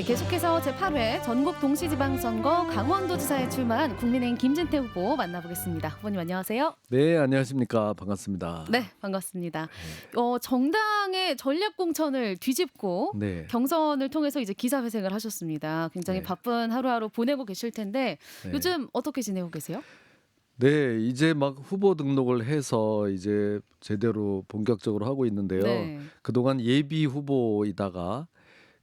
네, 계속해서 제8회 전국 동시지방선거 강원도지사에 출마한 국민의힘 김진태 후보 만나보겠습니다. 후보님 안녕하세요. 네, 안녕하십니까. 반갑습니다. 네, 반갑습니다. 어, 정당의 전략 공천을 뒤집고 네. 경선을 통해서 이제 기사회생을 하셨습니다. 굉장히 네. 바쁜 하루하루 보내고 계실 텐데 네. 요즘 어떻게 지내고 계세요? 네, 이제 막 후보 등록을 해서 이제 제대로 본격적으로 하고 있는데요. 네. 그동안 예비 후보이다가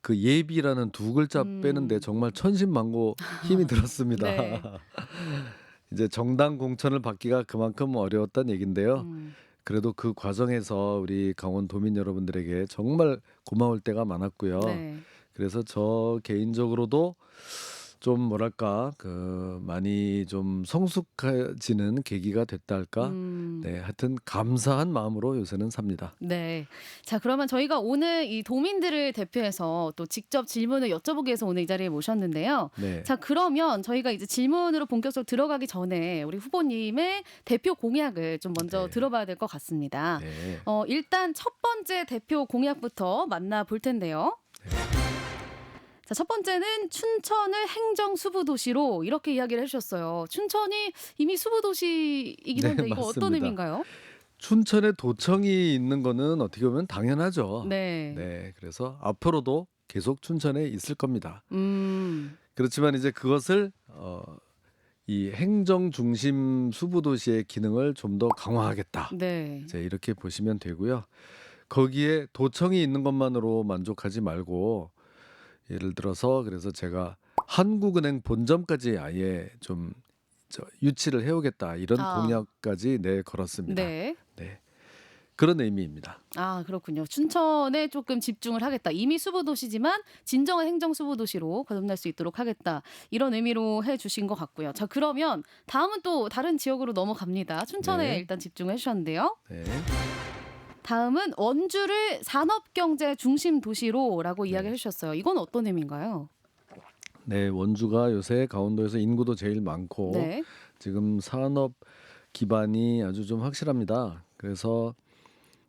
그 예비라는 두 글자 음. 빼는데 정말 천신만고 힘이 들었습니다. 네. 이제 정당 공천을 받기가 그만큼 어려웠다는 얘긴데요. 음, 그래도 그 과정에서 우리 강원 도민 여러분들에게 정말 고마울 때가 많았고요. 네. 그래서 저 개인적으로도 좀 뭐랄까 그 많이 좀 성숙해지는 계기가 됐다 할까. 음. 네, 하여튼 감사한 마음으로 요새는 삽니다. 네. 자, 그러면 저희가 오늘 이 도민들을 대표해서 또 직접 질문을 여쭤보기 위해서 오늘 이 자리에 모셨는데요. 네. 자, 그러면 저희가 이제 질문으로 본격적으로 들어가기 전에 우리 후보님의 대표 공약을 좀 먼저 네. 들어봐야 될 것 같습니다. 네. 어, 일단 첫 번째 대표 공약부터 만나볼 텐데요. 자, 첫 번째는 춘천을 행정 수부 도시로 이렇게 이야기를 해주셨어요. 춘천이 이미 수부 도시이긴 네, 한데 이거 어떤 맞습니다. 의미인가요? 춘천에 도청이 있는 거는 어떻게 보면 당연하죠. 네. 네, 그래서 앞으로도 계속 춘천에 있을 겁니다. 음. 그렇지만 이제 그것을 어, 이 행정 중심 수부 도시의 기능을 좀 더 강화하겠다. 네. 이제 이렇게 보시면 되고요. 거기에 도청이 있는 것만으로 만족하지 말고 예를 들어서 그래서 제가 한국은행 본점까지 아예 좀 저, 유치를 해오겠다 이런 아. 공약까지 내 걸었습니다. 네. 네. 그런 의미입니다. 아, 그렇군요. 춘천에 조금 집중을 하겠다. 이미 수부도시지만 진정한 행정 수부도시로 거듭날 수 있도록 하겠다. 이런 의미로 해 주신 것 같고요. 자, 그러면 다음은 또 다른 지역으로 넘어갑니다. 춘천에 네. 일단 집중해 주셨는데요. 네. 다음은 원주를 산업경제 중심 도시로라고 네. 이야기를 해주셨어요. 이건 어떤 의미인가요? 네, 원주가 요새 강원도에서 인구도 제일 많고 네. 지금 산업 기반이 아주 좀 확실합니다. 그래서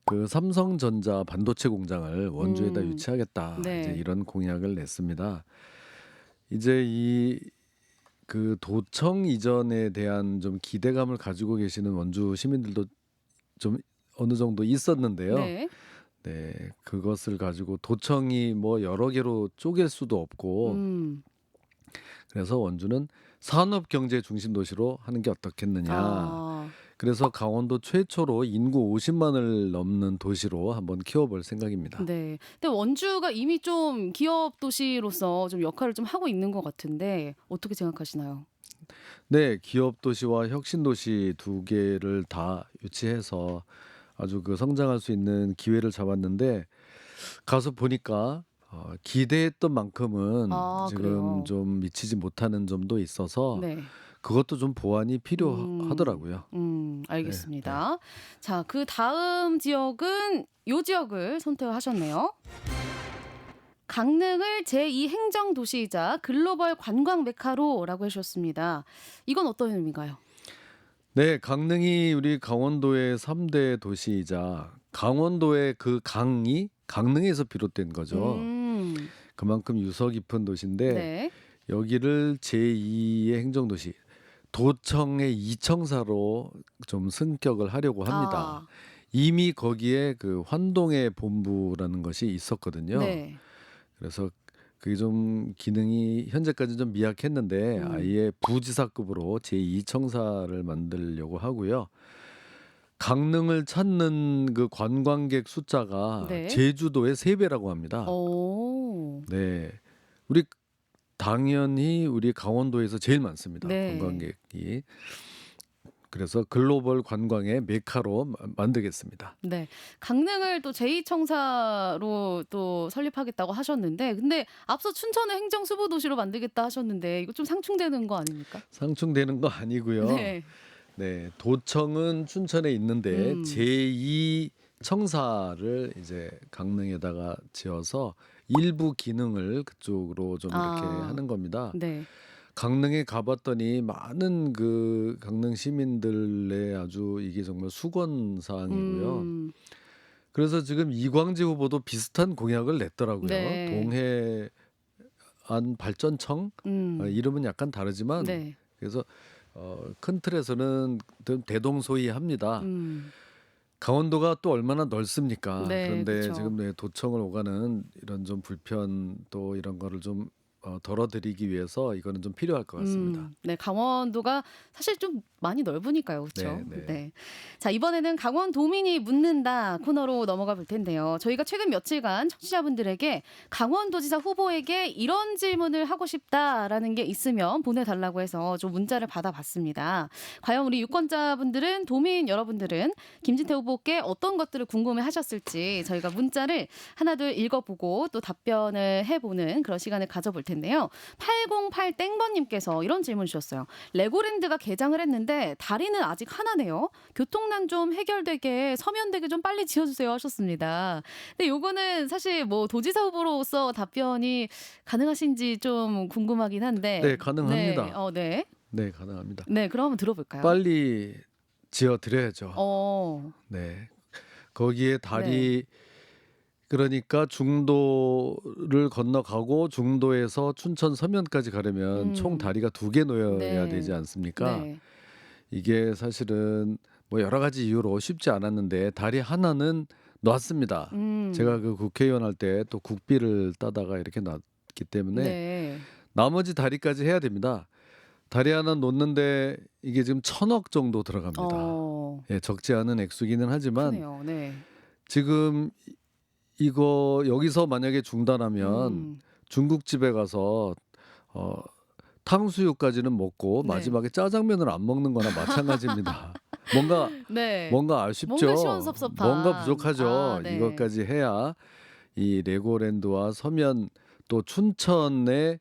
그 삼성전자 반도체 공장을 원주에다 음. 유치하겠다. 네. 이제 이런 공약을 냈습니다. 이제 이 그 도청 이전에 대한 좀 기대감을 가지고 계시는 원주 시민들도 좀 어느 정도 있었는데요. 네. 네, 그것을 가지고 도청이 뭐 여러 개로 쪼갤 수도 없고 음. 그래서 원주는 산업 경제 중심 도시로 하는 게 어떻겠느냐. 아, 그래서 강원도 최초로 인구 50만을 넘는 도시로 한번 키워볼 생각입니다. 네. 근데 원주가 이미 좀 기업 도시로서 좀 역할을 좀 하고 있는 것 같은데 어떻게 생각하시나요? 네, 기업 도시와 혁신 도시 두 개를 다 유치해서 아주 그 성장할 수 있는 기회를 잡았는데 가서 보니까 어, 기대했던 만큼은 아, 지금 그래요? 좀 미치지 못하는 점도 있어서 네. 그것도 좀 보완이 필요하더라고요. 음, 알겠습니다. 네. 자, 그 다음 지역은 요 지역을 선택하셨네요. 강릉을 제2 행정 도시이자 글로벌 관광 메카로라고 해주셨습니다. 이건 어떤 의미인가요? 네, 강릉이 우리 강원도의 3대 도시이자 강원도의 그 강이 강릉에서 비롯된 거죠. 음, 그만큼 유서 깊은 도시인데 네. 여기를 제2의 행정도시 도청의 이청사로 좀 승격을 하려고 합니다. 아, 이미 거기에 그 환동의 본부라는 것이 있었거든요. 네. 그래서 그게 좀 기능이 현재까지 좀 미약했는데 음. 아예 부지사급으로 제2청사를 만들려고 하고요. 강릉을 찾는 그 관광객 숫자가 네. 제주도의 세 배라고 합니다. 오, 네, 우리 당연히 우리 강원도에서 제일 많습니다. 네. 관광객이. 그래서 글로벌 관광의 메카로 마- 만들겠습니다. 네. 강릉을 또 제2청사로 또 설립하겠다고 하셨는데, 근데 앞서 춘천을 행정 수부 도시로 만들겠다 하셨는데, 이거 좀 상충되는 거 아닙니까? 상충되는 거 아니고요. 네. 네, 도청은 춘천에 있는데 음. 제2 청사를 이제 강릉에다가 지어서 일부 기능을 그쪽으로 좀 이렇게 아. 하는 겁니다. 네. 강릉에 가봤더니 많은 그 강릉 시민들의 아주 이게 정말 수건 사항이고요. 음, 그래서 지금 이광재 후보도 비슷한 공약을 냈더라고요. 네. 동해 안 발전청 음. 어, 이름은 약간 다르지만 네. 그래서 어, 큰 틀에서는 대- 대동소이합니다. 음. 강원도가 또 얼마나 넓습니까? 네, 그런데 그쵸. 지금 네, 도청을 오가는 이런 좀 불편 또 이런 거를 좀 어, 덜어드리기 위해서 이거는 좀 필요할 것 같습니다. 음, 네, 강원도가 사실 좀 많이 넓으니까요, 그렇죠? 네, 네. 자 이번에는 강원 도민이 묻는다 코너로 넘어가 볼 텐데요. 저희가 최근 며칠간 청취자분들에게 강원도지사 후보에게 이런 질문을 하고 싶다라는 게 있으면 보내달라고 해서 좀 문자를 받아봤습니다. 과연 우리 유권자분들은 도민 여러분들은 김진태 후보께 어떤 것들을 궁금해하셨을지 저희가 문자를 하나둘 읽어보고 또 답변을 해보는 그런 시간을 가져볼 텐데 요. 808 땡번님께서 이런 질문 주셨어요. 레고랜드가 개장을 했는데 다리는 아직 하나네요. 교통난 좀 해결되게 서면되게 좀 빨리 지어주세요 하셨습니다. 근데 요거는 사실 뭐 도지사 후보로서 답변이 가능하신지 좀 궁금하긴 한데. 네, 가능합니다. 네, 어, 네. 네, 가능합니다. 네, 그럼 한번 들어볼까요? 빨리 지어 드려야죠. 어, 네. 거기에 다리 그러니까 중도를 건너가고 중도에서 춘천 서면까지 가려면 음. 총 다리가 두 개 놓여야 네. 되지 않습니까? 네. 이게 사실은 뭐 여러 가지 이유로 쉽지 않았는데 다리 하나는 놨습니다. 음. 제가 그 국회의원 할 때 또 국비를 따다가 이렇게 놨기 때문에 네. 나머지 다리까지 해야 됩니다. 다리 하나 놓는데 이게 지금 천억 정도 들어갑니다. 어, 예, 적지 않은 액수기는 하지만 그러네요. 네. 지금 이- 이거 여기서 만약에 중단하면 음. 중국집에 가서 어 탕수육까지는 먹고 네. 마지막에 짜장면을 안 먹는 거나 마찬가지입니다. 뭔가 네. 뭔가 아쉽죠. 뭔가 시원섭섭한. 뭔가 부족하죠. 아, 네. 이것까지 해야 이 레고랜드와 서면 또 춘천의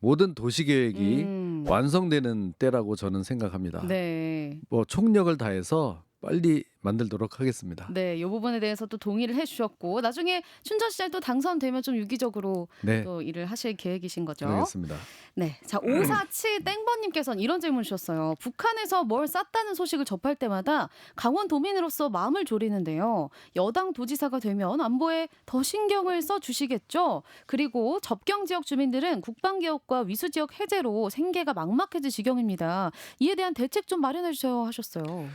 모든 도시 계획이 음. 완성되는 때라고 저는 생각합니다. 네. 뭐 총력을 다해서 빨리 만들도록 하겠습니다. 네, 이 부분에 대해서 또 동의를 해주셨고 나중에 춘천시장 또 당선되면 좀 유기적으로 네, 또 일을 하실 계획이신 거죠. 그러겠습니다. 네, 자547 땡번님께서는 이런 질문 주셨어요. 북한에서 뭘 쐈다는 소식을 접할 때마다 강원 도민으로서 마음을 졸이는데요. 여당 도지사가 되면 안보에 더 신경을 써 주시겠죠. 그리고 접경 지역 주민들은 국방 개혁과 위수 지역 해제로 생계가 막막해질 지경입니다. 이에 대한 대책 좀 마련해 주세요 하셨어요.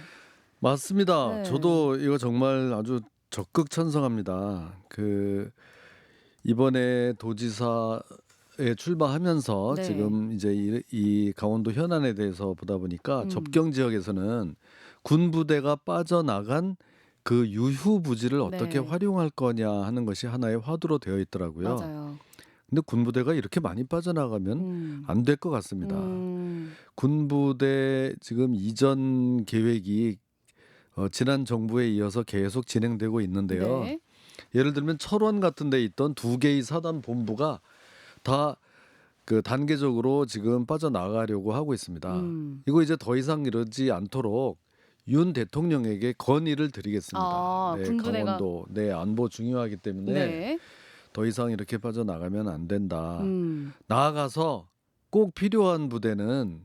맞습니다. 네. 저도 이거 정말 아주 적극 찬성합니다. 그 이번에 도지사에 출마하면서 네. 지금 이제 이, 이 강원도 현안에 대해서 보다 보니까 음. 접경 지역에서는 군 부대가 빠져나간 그 유휴 부지를 어떻게 네. 활용할 거냐 하는 것이 하나의 화두로 되어 있더라고요. 맞아요. 근데 군 부대가 이렇게 많이 빠져나가면 음. 안될 것 같습니다. 음. 군부대 지금 이전 계획이 어, 지난 정부에 이어서 계속 진행되고 있는데요. 네. 예를 들면 철원 같은 데 있던 두 개의 사단 본부가 다 그 단계적으로 지금 빠져나가려고 하고 있습니다. 음. 이거 이제 더 이상 이러지 않도록 윤 대통령에게 건의를 드리겠습니다. 아, 네, 군부대가- 강원도 네 안보 중요하기 때문에 네. 더 이상 이렇게 빠져나가면 안 된다. 음. 나아가서 꼭 필요한 부대는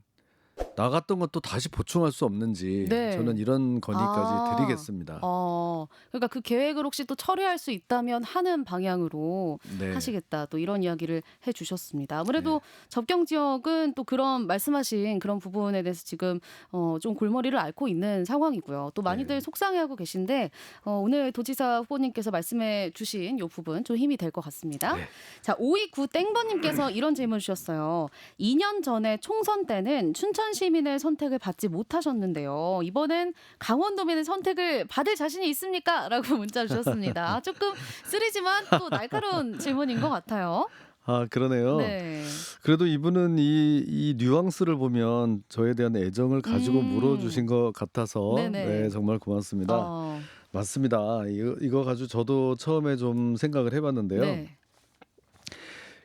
나갔던 것도 다시 보충할 수 없는지 네. 저는 이런 건의까지 아. 드리겠습니다. 어, 그러니까 그 계획을 혹시 또 처리할 수 있다면 하는 방향으로 네. 하시겠다. 또 이런 이야기를 해 주셨습니다. 아무래도 네. 접경 지역은 또 그런 말씀하신 그런 부분에 대해서 지금 어, 좀 골머리를 앓고 있는 상황이고요. 또 많이들 네. 속상해하고 계신데 어, 오늘 도지사 후보님께서 말씀해 주신 이 부분 좀 힘이 될 것 같습니다. 네. 자, 529 땡번님께서 이런 질문 주셨어요. 2년 전에 총선 때는 춘천 시 민의 선택을 받지 못하셨는데요. 이번엔 강원도민의 선택을 받을 자신이 있습니까? 라고 문자 주셨습니다. 조금 쓰리지만 또 날카로운 질문인 것 같아요. 아 그러네요. 네. 그래도 이분은 이, 이 뉘앙스를 보면 저에 대한 애정을 가지고 음. 물어주신 것 같아서 네네. 네, 정말 고맙습니다. 어, 맞습니다. 이거, 이거 가지고 저도 처음에 좀 생각을 해봤는데요. 네.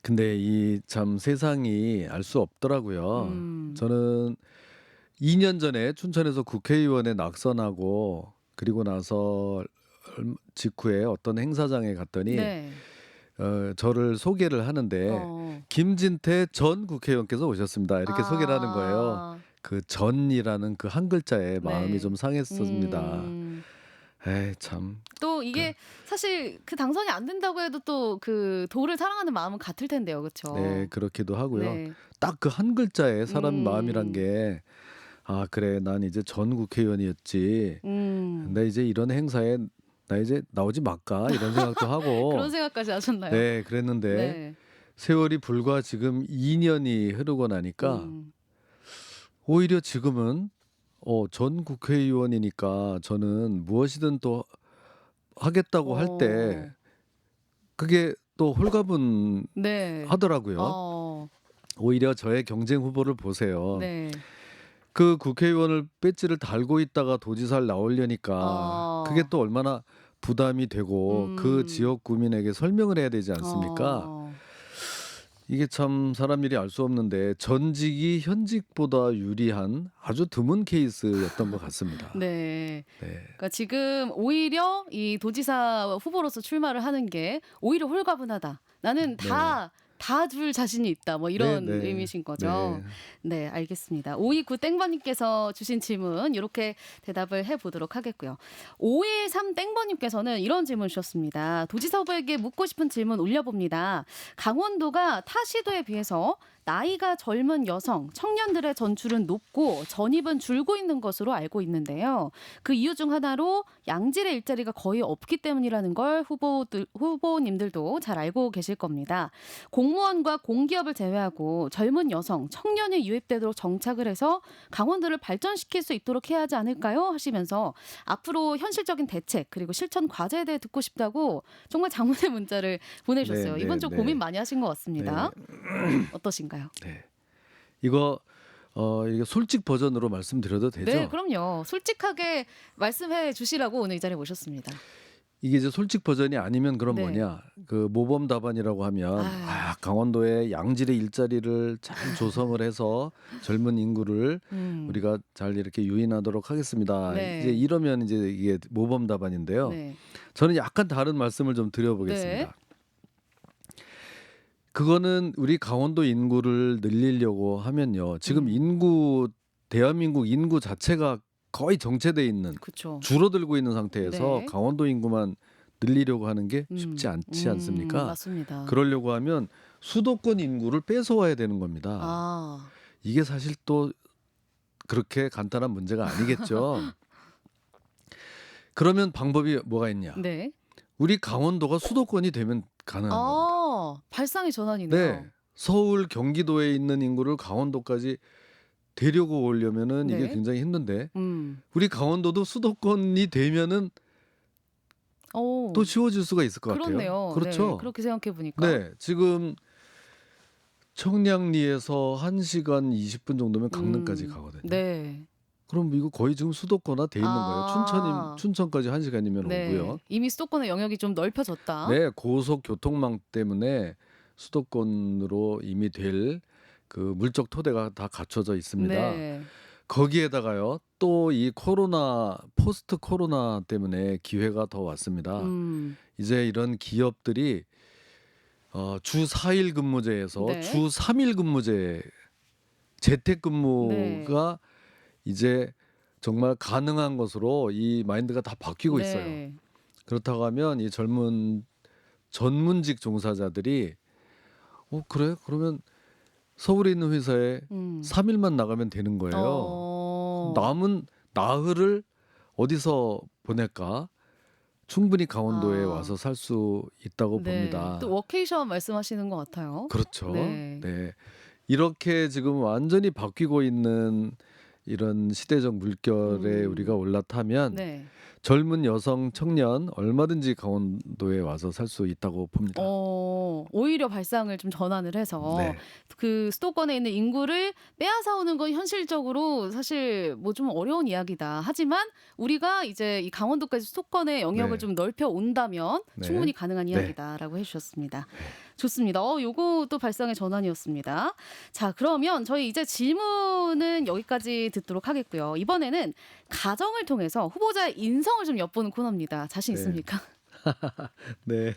근데 이 참 세상이 알 수 없더라고요. 음. 저는 2년 전에 춘천에서 국회의원에 낙선하고 그리고 나서 얼마- 직후에 어떤 행사장에 갔더니 네. 어, 저를 소개를 하는데 어. 김진태 전 국회의원께서 오셨습니다. 이렇게 소개를 하는 거예요. 아, 그 전이라는 그 한 글자에 마음이 네. 좀 상했습니다. 음, 에이 참. 또 이게 사실 그 당선이 안 된다고 해도 또 그 도를 사랑하는 마음은 같을 텐데요, 그렇죠? 네 그렇기도 하고요. 네. 딱 그 한 글자에 사람 음. 마음이란 게 아 그래 난 이제 전 국회의원이었지. 음. 근데 이제 이런 행사에 나 이제 나오지 말까 이런 생각도 하고. 그런 생각까지 하셨나요? 네 그랬는데 네. 세월이 불과 지금 2년이 흐르고 나니까 음. 오히려 지금은 어, 전 국회의원이니까 저는 무엇이든 또 하겠다고 할 때 어. 그게 또 홀가분 네. 하더라고요. 어. 오히려 저의 경쟁 후보를 보세요. 네. 그 국회의원을 배지를 달고 있다가 도지사를 나오려니까 어. 그게 또 얼마나 부담이 되고 음. 그 지역 구민에게 설명을 해야 되지 않습니까? 어. 이게 참 사람 일이 알 수 없는데 전직이 현직보다 유리한 아주 드문 케이스였던 것 같습니다. 네. 네. 그러니까 지금 오히려 이 도지사 후보로서 출마를 하는 게 오히려 홀가분하다. 나는 다 다줄 자신이 있다. 뭐 이런 네, 네. 의미신 거죠. 네. 네, 알겠습니다. 529 땡번님께서 주신 질문 이렇게 대답을 해보도록 하겠고요. 513 땡번님께서는 이런 질문 주셨습니다. 도지사 후보에게 묻고 싶은 질문 올려봅니다. 강원도가 타 시도에 비해서 나이가 젊은 여성, 청년들의 전출은 높고 전입은 줄고 있는 것으로 알고 있는데요. 그 이유 중 하나로 양질의 일자리가 거의 없기 때문이라는 걸 후보들, 후보님들도 잘 알고 계실 겁니다. 공무원과 공기업을 제외하고 젊은 여성, 청년이 유입되도록 정착을 해서 강원도를 발전시킬 수 있도록 해야 하지 않을까요? 하시면서 앞으로 현실적인 대책 그리고 실천 과제에 대해 듣고 싶다고 정말 장문의 문자를 보내주셨어요. 네, 네, 이번 좀 네. 고민 많이 하신 것 같습니다. 어떠신가요? 네. 이거 어 이게 솔직 버전으로 말씀드려도 되죠? 네, 그럼요. 솔직하게 말씀해 주시라고 오늘 이 자리에 모셨습니다. 이게 이제 솔직 버전이 아니면 그럼 네. 뭐냐? 그 모범 답안이라고 하면 아. 아, 강원도에 양질의 일자리를 잘 조성을 해서 젊은 인구를 음. 우리가 잘 이렇게 유인하도록 하겠습니다. 네. 이제 이러면 이제 이게 모범 답안인데요. 네. 저는 약간 다른 말씀을 좀 드려보겠습니다. 네. 그거는 우리 강원도 인구를 늘리려고 하면요. 지금 음. 인구 대한민국 인구 자체가 거의 정체돼 있는 그렇죠. 줄어들고 있는 상태에서 네. 강원도 인구만 늘리려고 하는 게 음. 쉽지 않지 음, 않습니까? 맞습니다. 그러려고 하면 수도권 인구를 뺏어와야 되는 겁니다. 아, 이게 사실 또 그렇게 간단한 문제가 아니겠죠. 그러면 방법이 뭐가 있냐? 네. 우리 강원도가 수도권이 되면 가능한 겁니다. 아, 발상의 전환이네요. 네. 서울, 경기도에 있는 인구를 강원도까지 데려고 오려면은 이게 네. 굉장히 힘든데 음. 우리 강원도도 수도권이 되면은 오. 또 쉬워질 수가 있을 것 그렇네요. 같아요. 그렇죠. 네, 그렇게 생각해 보니까. 네, 지금 청량리에서 1시간 20분 정도면 강릉까지 음, 가거든요. 네. 그럼 이거 거의 지금 수도권화 돼 있는 아. 거예요. 춘천이 춘천까지 1시간이면 네. 오고요. 이미 수도권의 영역이 좀 넓혀졌다. 네, 고속 교통망 때문에 수도권으로 이미 될 그 물적 토대가 다 갖춰져 있습니다. 네. 거기에다가요. 또 이 코로나 포스트 코로나 때문에 기회가 더 왔습니다. 음. 이제 이런 기업들이 어, 주 4일 근무제에서 네. 주 3일 근무제 재택 근무가 이제 정말 가능한 것으로 이 마인드가 다 바뀌고 있어요. 네. 그렇다고 하면 이 젊은 전문직 종사자들이 어 그래? 그러면 서울에 있는 회사에 음. 3일만 나가면 되는 거예요. 어. 남은 나흘을 어디서 보낼까? 충분히 강원도에 아. 와서 살 수 있다고 네. 봅니다. 또 워케이션 말씀하시는 것 같아요. 그렇죠. 네. 네. 이렇게 지금 완전히 바뀌고 있는 이런 시대적 물결에 음. 우리가 올라타면 네. 젊은 여성 청년 얼마든지 강원도에 와서 살 수 있다고 봅니다. 어, 오히려 발상을 좀 전환을 해서 네. 그 수도권에 있는 인구를 빼앗아 오는 건 현실적으로 사실 뭐 좀 어려운 이야기다. 하지만 우리가 이제 이 강원도까지 수도권의 영역을 네. 좀 넓혀 온다면 네. 충분히 가능한 네. 이야기다라고 해주셨습니다. 좋습니다. 어, 요거 또 발상의 전환이었습니다. 자, 그러면 저희 이제 질문은 여기까지 듣도록 하겠고요. 이번에는 가정을 통해서 후보자의 인성을 좀 엿보는 코너입니다. 자신 네. 있습니까? 네.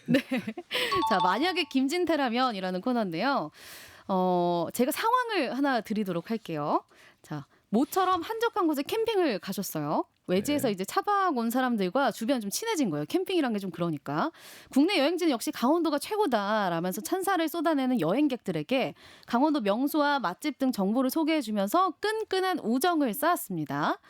자, 만약에 김진태라면이라는 코너인데요. 어, 제가 상황을 하나 드리도록 할게요. 자, 모처럼 한적한 곳에 캠핑을 가셨어요. 외지에서 네. 이제 차박 온 사람들과 주변 좀 친해진 거예요. 캠핑이란 게 좀 그러니까. 국내 여행지는 역시 강원도가 최고다라면서 찬사를 쏟아내는 여행객들에게 강원도 명소와 맛집 등 정보를 소개해 주면서 끈끈한 우정을 쌓았습니다.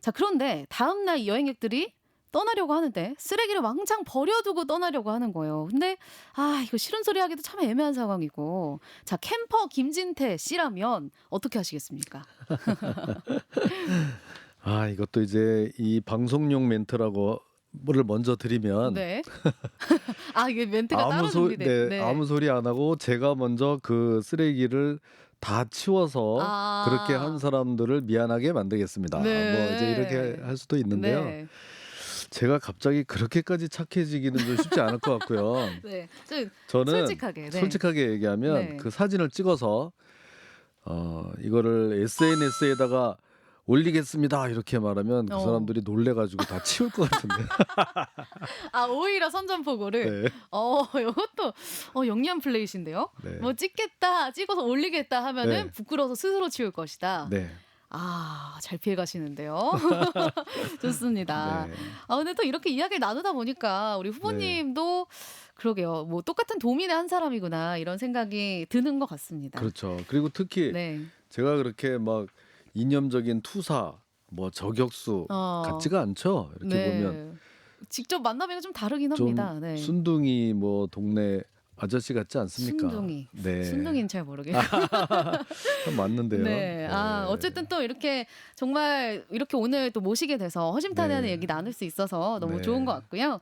자, 그런데 다음 날 여행객들이 떠나려고 하는데 쓰레기를 왕창 버려두고 떠나려고 하는 거예요. 근데 아 이거 싫은 소리 하기도 참 애매한 상황이고 자 캠퍼 김진태 씨라면 어떻게 하시겠습니까? 아 이것도 이제 이 방송용 멘트라고 뭐를 먼저 드리면 네. 아 이게 멘트가 따로 아무 소리 준비돼. 네, 아무 소리 안 하고 제가 먼저 그 쓰레기를 다 치워서 아. 그렇게 한 사람들을 미안하게 만들겠습니다. 네. 뭐 이제 이렇게 할 수도 있는데요. 네. 제가 갑자기 그렇게까지 착해지기는 좀 쉽지 않을 것 같고요. 네. 좀 저는 솔직하게. 네. 솔직하게 얘기하면 네. 그 사진을 찍어서 어 이거를 SNS에다가 올리겠습니다 이렇게 말하면 그 어. 사람들이 놀래가지고 다 치울 것 같은데. 아 오히려 선전포고를. 네. 어 이것도 어 영리한 플레이신데요. 네. 뭐 찍겠다, 찍어서 올리겠다 하면은 네. 부끄러워서 스스로 치울 것이다. 네. 아, 잘 피해 가시는데요. 좋습니다. 네. 아, 근데 또 이렇게 이야기를 나누다 보니까 우리 후보님도 그러게요. 뭐 똑같은 도민의 한 사람이구나 이런 생각이 드는 것 같습니다. 그렇죠. 그리고 특히 네. 제가 그렇게 막 이념적인 투사, 뭐 저격수 어. 같지가 않죠. 이렇게 네. 보면 직접 만나면 좀 다르긴 좀 합니다. 네. 순둥이 뭐 동네 아저씨 같지 않습니까? 순둥이. 네. 순둥이는 잘 모르겠어요. 참 맞는데요. 네. 아, 네. 어쨌든 또 이렇게 정말 이렇게 오늘 또 모시게 돼서 허심탄회한 네. 얘기 나눌 수 있어서 너무 네. 좋은 것 같고요.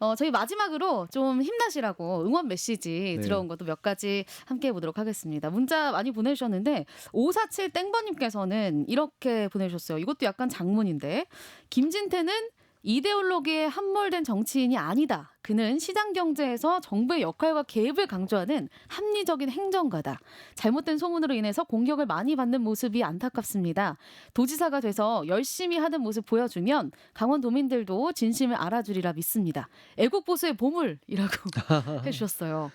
어, 저희 마지막으로 좀 힘나시라고 응원 메시지 네. 들어온 것도 몇 가지 함께 해보도록 하겠습니다. 문자 많이 보내주셨는데 547 땡번님께서는 이렇게 보내주셨어요. 이것도 약간 장문인데 김진태는 이데올로기에 함몰된 정치인이 아니다. 그는 시장 경제에서 정부의 역할과 개입을 강조하는 합리적인 행정가다. 잘못된 소문으로 인해서 공격을 많이 받는 모습이 안타깝습니다. 도지사가 돼서 열심히 하는 모습 보여주면 강원도민들도 진심을 알아주리라 믿습니다. 애국 보수의 보물이라고 해주셨어요.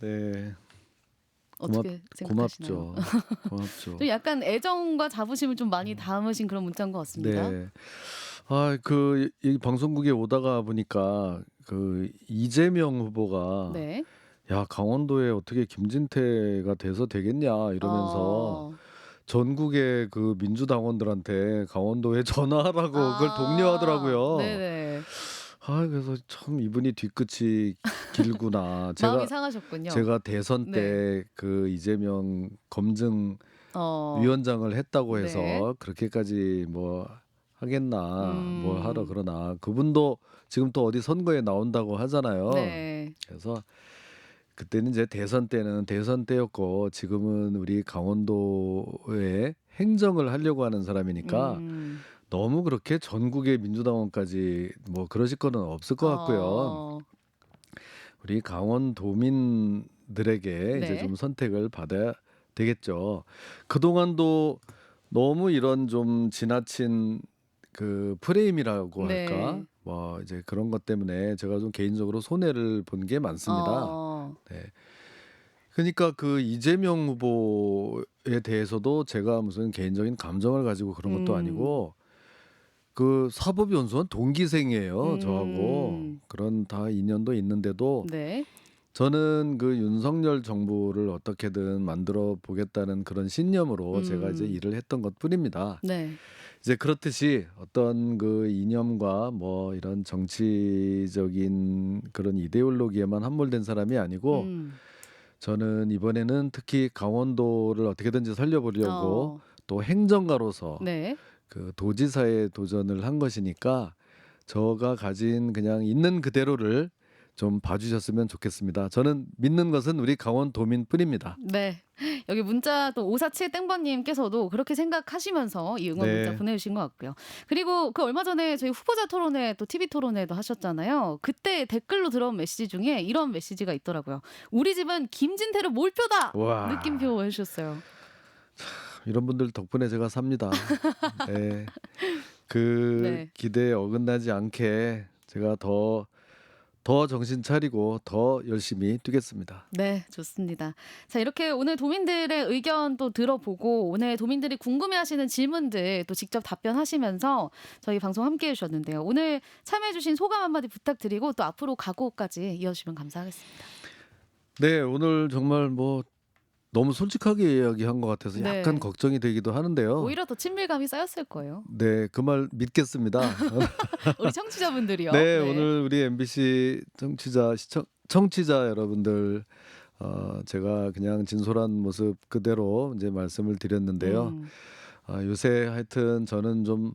네. 어떻게 생각하시나요? 고맙죠. 고맙죠. 좀 약간 애정과 자부심을 좀 많이 담으신 그런 문자인 것 같습니다. 네. 아, 그 이 방송국에 오다가 보니까 그 이재명 후보가 네. 야, 강원도에 어떻게 김진태가 돼서 되겠냐 이러면서 어. 전국의 그 민주당원들한테 강원도에 전화하라고 그걸 아, 독려하더라고요. 네네. 아, 그래서 참 이분이 뒤끝이 길구나. 제가 마음이 상하셨군요. 제가 대선 네. 때 그 이재명 검증 어. 위원장을 했다고 해서 네. 그렇게까지 뭐 하겠나 음. 뭐 하러 그러나 그분도 지금 또 어디 선거에 나온다고 하잖아요. 네. 그래서 그때는 이제 대선 때는 대선 때였고 지금은 우리 강원도에 행정을 하려고 하는 사람이니까 음. 너무 그렇게 전국의 민주당원까지 뭐 그러실 거는 없을 것 같고요. 어. 우리 강원도민들에게 이제 네. 좀 선택을 받아야 되겠죠. 그동안도 너무 이런 좀 지나친 그 프레임이라고 네. 할까? 뭐 이제 그런 것 때문에 제가 좀 개인적으로 손해를 본 게 많습니다. 어. 네. 그러니까 그 이재명 후보에 대해서도 제가 무슨 개인적인 감정을 가지고 그런 것도 음. 아니고 그 사법연수원 동기생이에요 음. 저하고 그런 다 인연도 있는데도 네. 저는 그 윤석열 정부를 어떻게든 만들어 보겠다는 그런 신념으로 음. 제가 이제 일을 했던 것 뿐입니다. 네. 이제 그렇듯이 어떤 그 이념과 뭐 이런 정치적인 그런 이데올로기에만 함몰된 사람이 아니고 음. 저는 이번에는 특히 강원도를 어떻게든지 살려보려고 어. 또 행정가로서 네. 그 도지사에 도전을 한 것이니까 저가 가진 그냥 있는 그대로를 좀 봐주셨으면 좋겠습니다. 저는 믿는 것은 우리 강원도민뿐입니다. 네. 여기 문자 또 547 땡번님께서도 그렇게 생각하시면서 이 응원 네. 문자 보내주신 것 같고요. 그리고 그 얼마 전에 저희 후보자 토론회 또 TV 토론회도 하셨잖아요. 그때 댓글로 들어온 메시지 중에 이런 메시지가 있더라고요. 우리 집은 김진태를 몰표다! 와 느낌표 해주셨어요. 이런 분들 덕분에 제가 삽니다. 네. 그 네. 기대에 어긋나지 않게 제가 더 더더 정신 차리고 더 열심히 뛰겠습니다. 네, 좋습니다. 자, 이렇게 오늘 도민들의 의견 또 들어보고 오늘 도민들이 궁금해하시는 질문들 또 직접 답변하시면서 저희 방송 함께해 주셨는데요. 오늘 참여해주신 소감 한마디 부탁드리고 또 앞으로 각오까지 이어주시면 감사하겠습니다. 네, 오늘 정말 뭐 너무 솔직하게 이야기한 것 같아서 네. 약간 걱정이 되기도 하는데요. 오히려 더 친밀감이 쌓였을 거예요. 네, 그 말 믿겠습니다. 우리 청취자분들이요. 네, 오늘 우리 MBC 청취자 시청 청취자 여러분들 어, 제가 그냥 진솔한 모습 그대로 이제 말씀을 드렸는데요. 음, 아, 요새 하여튼 저는 좀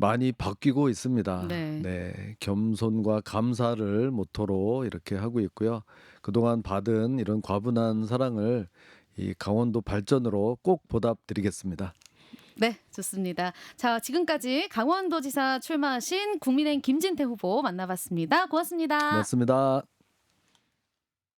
많이 바뀌고 있습니다. 네. 겸손과 감사를 모토로 이렇게 하고 있고요. 그동안 받은 이런 과분한 사랑을 이 강원도 발전으로 꼭 보답드리겠습니다. 네, 좋습니다. 자, 지금까지 강원도지사 출마하신 국민의힘 김진태 후보 만나봤습니다. 고맙습니다. 고맙습니다.